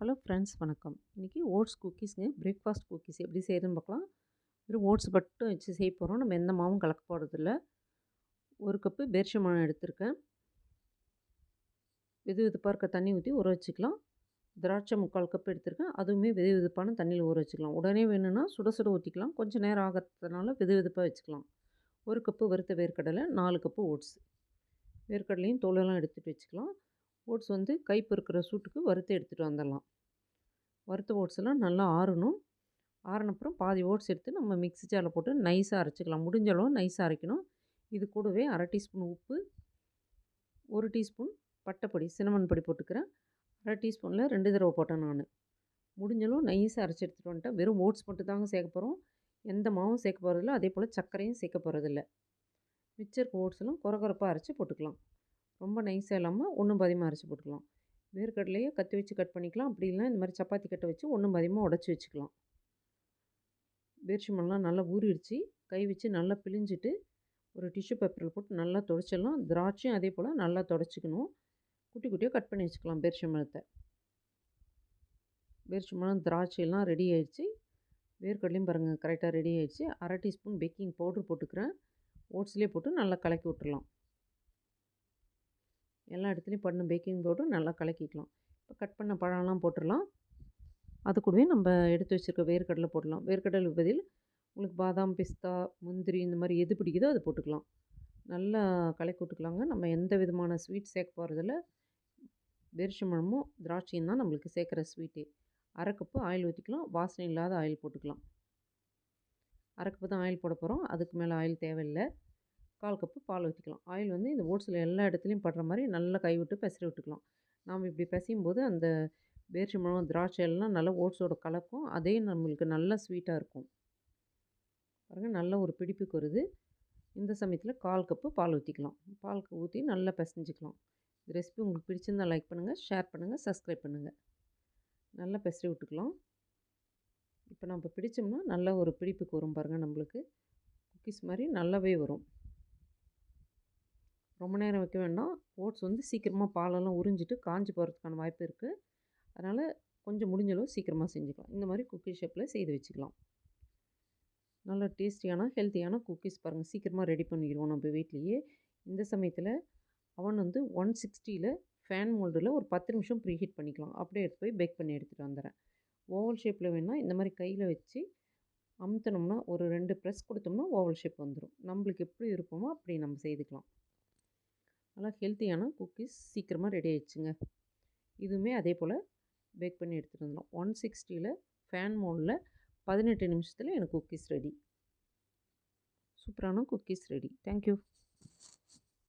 Hello friends வணக்கம். இன்றைக்கி oats குக்கீஸுங்க breakfast cookies எப்படி செய்யறதுன்னு பார்க்கலாம் வெறும் ஓட்ஸ் மட்டும் வச்சு செய்ய போகிறோம் நம்ம எந்த மாவும் கலக்க போகிறதில்ல ஒரு கப்பு பேர்ச்சம்பழம் எடுத்திருக்கேன். வெது வெதுப்பாக இருக்க தண்ணி ஊற்றி ஊற வச்சுக்கலாம். திராட்சை முக்கால் கப் எடுத்திருக்கேன். அதுவுமே வெது வெதுப்பான தண்ணியில் ஊற வச்சுக்கலாம். உடனே வேணும்னா சுட சுட ஊற்றிக்கலாம் கொஞ்சம் நேரம் ஆகிறதுனால வெது வெதுப்பாக வச்சுக்கலாம். ஒரு கப்பு வறுத்த வேர்க்கடலை நாலு கப்பு ஓட்ஸ். வேர்க்கடலையும் தோலெல்லாம் எடுத்துகிட்டு வச்சுக்கலாம். ஓட்ஸ் வந்து கைப்பு இருக்கிற சூட்டுக்கு வறுத்து எடுத்துகிட்டு வந்துடலாம். வறுத்த ஓட்ஸ் எல்லாம் நல்லா ஆறணும். ஆறினப்புறம் பாதி ஓட்ஸ் எடுத்து நம்ம மிக்ஸி ஜாரில் போட்டு நைஸாக அரைச்சிக்கலாம். முடிஞ்ச அளவு நைஸாக அரைக்கணும். இது கூடவே அரை டீஸ்பூன் உப்பு ஒரு டீஸ்பூன் பட்டைப்பொடி சினமன் பொடி போட்டுக்கிறேன். அரை டீஸ்பூனில் ரெண்டு தடவை போட்டேன் நான். முடிஞ்சளவு நைஸாக அரைச்சி எடுத்துகிட்டு வந்துட்டேன். வெறும் ஓட்ஸ் மட்டும் தாங்க சேர்க்க போகிறோம் எந்த மாவும் சேர்க்க போகிறதில்ல அதே போல் சர்க்கரையும் சேர்க்க போகிறதில்ல மிச்சர் ஓட்ஸ்லாம் குறகுறப்பாக அரைச்சி போட்டுக்கலாம். ரொம்ப நைஸாக இல்லாமல் ஒன்றும் பாதியமாக அரைச்சி போட்டுக்கலாம். வேர்க்கடலையே கத்தி வச்சு கட் பண்ணிக்கலாம். அப்படி இல்லைனா இந்த மாதிரி சப்பாத்தி கட்டை வச்சு ஒன்றும் பாதியமாக உடச்சி வச்சுக்கலாம். பேர்ச்சிமெல்லாம் நல்லா ஊறிடுச்சு. கை வச்சு நல்லா பிழிஞ்சிட்டு ஒரு டிஷ்யூ பேப்பரில் போட்டு நல்லா தொடச்சிடலாம். திராட்சையும் அதே போல் நல்லா தொடச்சிக்கணும். குட்டி குட்டியாக கட் பண்ணி வச்சுக்கலாம் பேர்ச்சம்பழத்தை பேர்ச்சம்பழம் திராட்சையெல்லாம் ரெடி ஆகிடுச்சு வேர்க்கடலையும் பாருங்கள் கரெக்டாக ரெடி ஆகிடுச்சு அரை டீஸ்பூன் பேக்கிங் பவுட்ரு போட்டுக்கிறேன். ஓட்ஸ்லேயே போட்டு நல்லா கலக்கி விட்டுடலாம் எல்லா இடத்துலையும் பண்ண பேக்கிங் பவுடர் நல்லா கலக்கிக்கலாம். இப்போ கட் பண்ண பழம்லாம் போட்டுடலாம். அது கூடவே நம்ம எடுத்து வச்சுருக்க வேர்க்கடலை போடலாம் வேர்க்கடலை பதில் உங்களுக்கு பாதாம் பிஸ்தா முந்திரி இந்த மாதிரி எது பிடிக்குதோ அது போட்டுக்கலாம். நல்லா கலக்கி விட்டுக்கலாங்க. நம்ம எந்த விதமான ஸ்வீட் சேர்க்க போகிறதில்ல பேரிச்சம்பழமும் திராட்சையும் தான் நம்மளுக்கு சேர்க்குற ஸ்வீட்டே அரை கப்பு ஆயில் ஊற்றிக்கலாம் வாசனை இல்லாத ஆயில் போட்டுக்கலாம். அரை கப்பு தான் ஆயில் போட போகிறோம் அதுக்கு மேலே ஆயில் தேவையில்லை. கால் கப்பு பால் ஊற்றிக்கலாம் ஆயில் வந்து இந்த ஓட்ஸில் எல்லா இடத்துலையும் படுற மாதிரி நல்லா கை விட்டு பெசரி விட்டுக்கலாம். நாம் இப்படி பிசையும் போது அந்த பேரிச்சம்பழம் திராட்சை எல்லாம் நல்லா ஓட்ஸோட கலக்கும். அதே நம்மளுக்கு நல்லா ஸ்வீட்டாக இருக்கும். பாருங்கள் நல்ல ஒரு பிடிப்புக்கு வருது. இந்த சமயத்தில் கால் கப்பு பால் ஊற்றிக்கலாம் பால் ஊற்றி நல்லா பிசைஞ்சிக்கலாம். இந்த ரெசிபி உங்களுக்கு பிடிச்சிருந்தால் லைக் பண்ணுங்கள் ஷேர் பண்ணுங்கள் சப்ஸ்கிரைப் பண்ணுங்கள் நல்லா பெசரி விட்டுக்கலாம். இப்போ நம்ம பிடிச்சோம்னா நல்ல ஒரு பிடிப்புக்கு வரும் பாருங்கள் நம்மளுக்கு. குக்கீஸ் மாதிரி நல்லாவே வரும். ரொம்ப நேரம் வைக்க வேண்டாம். ஓட்ஸ் வந்து சீக்கிரமாக பாலெல்லாம் உறிஞ்சிட்டு காஞ்சி போகிறதுக்கான வாய்ப்பு இருக்குது அதனால் கொஞ்சம் முடிஞ்சளவு சீக்கிரமாக செஞ்சுக்கலாம். இந்த மாதிரி குக்கீஸ் ஷேப்பில் செய்து வச்சுக்கலாம். நல்ல டேஸ்டியான ஹெல்த்தியான குக்கீஸ் பாருங்கள் சீக்கிரமாக ரெடி பண்ணிடுவோம் நம்ம வீட்லேயே. இந்த சமயத்தில் அவன் வந்து ஒன் சிக்ஸ்டியில் ஃபேன் மோல்டில் ஒரு பத்து நிமிஷம் ப்ரீ ஹீட் பண்ணிக்கலாம். அப்படியே எடுத்து போய் பேக் பண்ணி எடுத்துகிட்டு வந்துடுறேன். ஓவல் ஷேப்பில் வேணால் இந்த மாதிரி கையில் வச்சு அமுத்தினோம்னா ஒரு ரெண்டு ப்ரெஸ் கொடுத்தோம்னா ஓவல் ஷேப் வந்துடும் நம்மளுக்கு எப்படி இருப்போமோ அப்படி நம்ம செய்துக்கலாம். நல்லா ஹெல்த்தியான குக்கீஸ் சீக்கிரமாக ரெடி ஆயிடுச்சுங்க. இதுவுமே அதே போல் பேக் பண்ணி எடுத்துகிட்டு வந்துடும் ஒன் சிக்ஸ்டியில் ஃபேன் மோடில் பதினெட்டு நிமிஷத்தில் எனக்கு குக்கீஸ் ரெடி சூப்பரான குக்கீஸ் ரெடி தேங்க்யூ